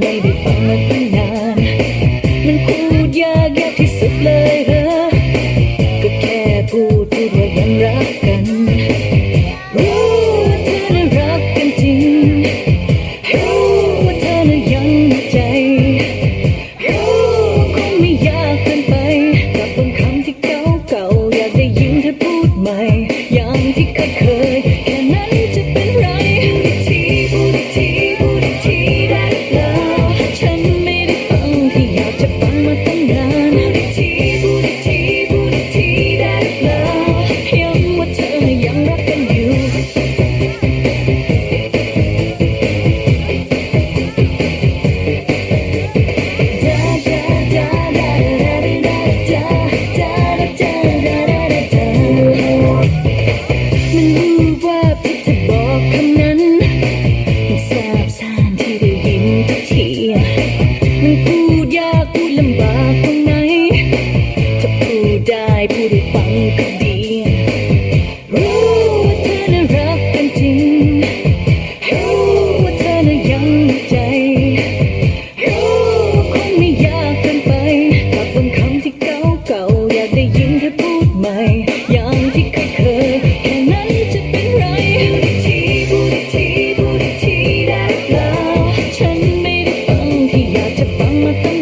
ไม่ได้ฟังมานานมันพูดยากยาที่สุดเลยเหรอก็แค่พูดพูดว่ายังรักกัน รู้ว่าเธอน่รักกันจริง รู้ว่าเธอน่ยังมีใจ รู้คงไม่ยากกิน มันพูดยากพูดลำบากตรงไหน ถ้พูดได้พูดฟังก็ดี รู้ว่าเธอน่ะรักกันจริง รู้ว่าเธอน่ะยังมีใจ Mm-hmm.